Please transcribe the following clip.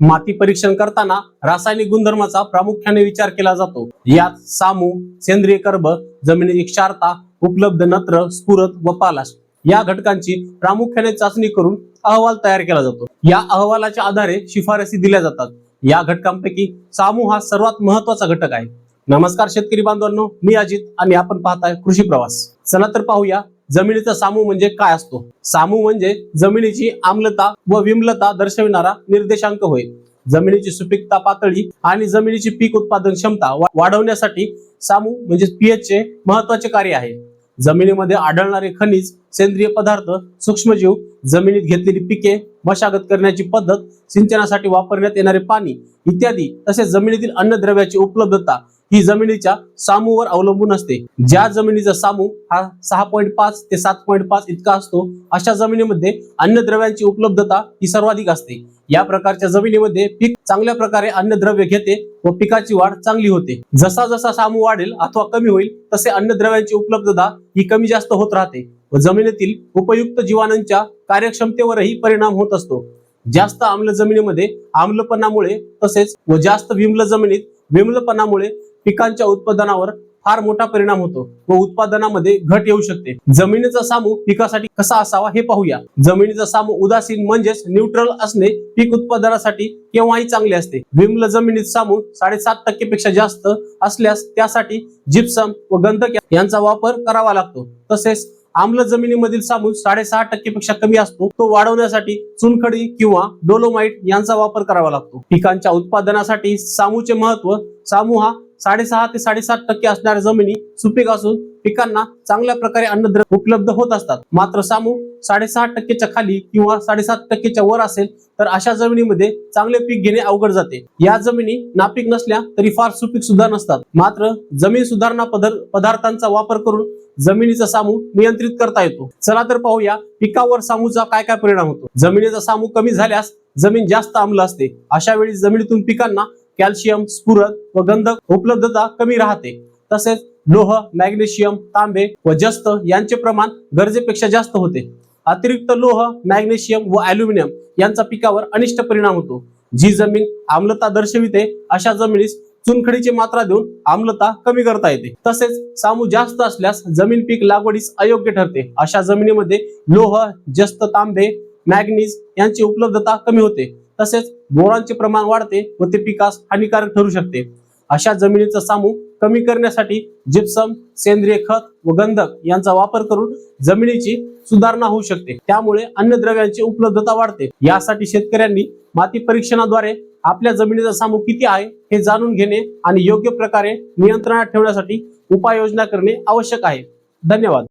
माती परीक्षण करताना रासायनिक गुणधर्माचा प्रामुख्याने विचार केला जातो. यात सामू सेंद्रिय कर्ब जमिनीची क्षारता उपलब्ध नत्र स्फुरत व पालाश या घटकांची प्रामुख्याने चाचणी करून अहवाल तयार केला जातो. या अहवालाच्या आधारे शिफारसी दिल्या जातात. या घटकांपैकी सामू हा सर्वात महत्त्वाचा घटक आहे. नमस्कार शेतकरी बांधवांनो मी अजित आणि आपण पाहताय कृषी प्रवास. चला तर पाहूया जमिनीचा सामू म्हणजे काय असतो. सामू म्हणजे जमिनीची आम्लता व विमलता दर्शविणारा निर्देशांक होय. जमिनीची सुपीकता पातळी आणि जमिनीची पीक उत्पादन क्षमता वाढवण्यासाठी सामू म्हणजे पीएच चे महत्त्वाचे कार्य आहे. जमिनीमध्ये आढळणारे खनिज सेंद्रिय पदार्थ सूक्ष्मजीव जमिनीत घेतलेली पिके मशागत करण्याची पद्धत सिंचनासाठी वापरण्यात येणारे पाणी इत्यादी तसेच जमिनीतील अन्नद्रव्याची उपलब्धता ही जमिनीच्या सामूवर अवलंबून असते. ज्या जमिनीचा सामू हा सहा पॉईंट पाच ते सात पॉईंट पाच इतका असतो अशा जमिनीमध्ये अन्नद्रव्यांची उपलब्धता ही सर्वाधिक असते. या प्रकारच्या जमिनीमध्ये पीक चांगल्या प्रकारे अन्नद्रव्य घेते व पिकाची वाढ चांगली होते. जसा जसा सामू वाढेल अथवा कमी होईल तसे अन्नद्रव्यांची उपलब्धता ही कमी जास्त होत राहते व जमिनीतील उपयुक्त जीवाणूंच्या कार्यक्षमतेवरही परिणाम होत असतो. जास्त आम्ल जमिनीमध्ये आम्लपणामुळे तसेच व जास्त विम्ल जमिनीत विम्लपणामुळे पिकांच्या उत्पादनावर फार मोठा परिणाम होतो. व उत्पादनामध्ये घट येऊ शकते. जमिनीचा सामू पिकासाठी कसा असावा हे पाहूया. जमिनीचा सामू उदासीन म्हणजेच न्यूट्रल असणे पीक उत्पादनासाठी केव्हाही चांगले असते. विमल जमिनीत सामू साडेसात टक्केपेक्षा जास्त असल्यास त्यासाठी जिप्सम व गंधक यांचा वापर करावा लागतो. तसेच आम्ल जमिनीमधील सामू साडेसहा टक्केपेक्षा कमी असतो. तो वाढवण्यासाठी चुनखडी किंवा डोलोमाइट यांचा वापर करावा लागतो. पिकांच्या उत्पादनासाठी सामूचे महत्त्व सामू हा साडेसहा ते साडेसात टक्के असणाऱ्या जमिनी सुपीक असून पिकांना चांगल्या प्रकारे अन्नद्रव्य उपलब्ध होत असतात. मात्र सामू साडेसहा टक्केच्या खाली किंवा साडेसात टक्केच्या वर असेल तर अशा जमिनीमध्ये चांगले पीक घेणे अवघड जाते. या जमिनी नापीक नसल्या तरी फार सुपीक सुद्धा नसतात. मात्र जमीन सुधारणा पदर पदार्थांचा वापर करून जमिनीचा सामू नियंत्रित करता येतो. चला तर पाहूया पिकावर सामूचा काय काय परिणाम होतो. जमिनीचा सामू कमी झाल्यास जमीन जास्त आम्ल असते. अशा वेळी जमिनीतून पिकांना कॅल्शियम स्फुरद व गंधक उपलब्धता कमी राहते. तसेच लोह मॅग्नेशियम तांबे व जस्त यांचे प्रमाण गरजेपेक्षा जास्त होते. अतिरिक्त लोह मॅग्नेशियम व अॅल्युमिनियम यांचा पिकावर अनिष्ट परिणाम होतो. जी जमीन आम्लता दर्शविते अशा जमिनीस चुनखडीची मात्रा देऊन आम्लता कमी करता येते. तसेच सामू जास्त असल्यास जमीन पीक लागवडीस अयोग्य ठरते. अशा जमिनीमध्ये लोह जस्त तांबे मॅग्नीज यांची उपलब्धता कमी होते. तसेच बोरांचे प्रमाण वाढते व ते पिकास हानिकारक ठरू शकते. अशा जमिनीचा सामू कमी करण्यासाठी जिप्सम सेंद्रिय खत व गंधक यांचा वापर करून जमिनीची सुधारणा होऊ शकते. त्यामुळे अन्नद्रव्यांची उपलब्धता वाढते. यासाठी शेतकऱ्यांनी माती परीक्षणाद्वारे आपल्या जमिनीचा सामू किती आहे हे जाणून घेणे आणि योग्य प्रकारे नियंत्रणात ठेवण्यासाठी उपाययोजना करणे आवश्यक आहे. धन्यवाद.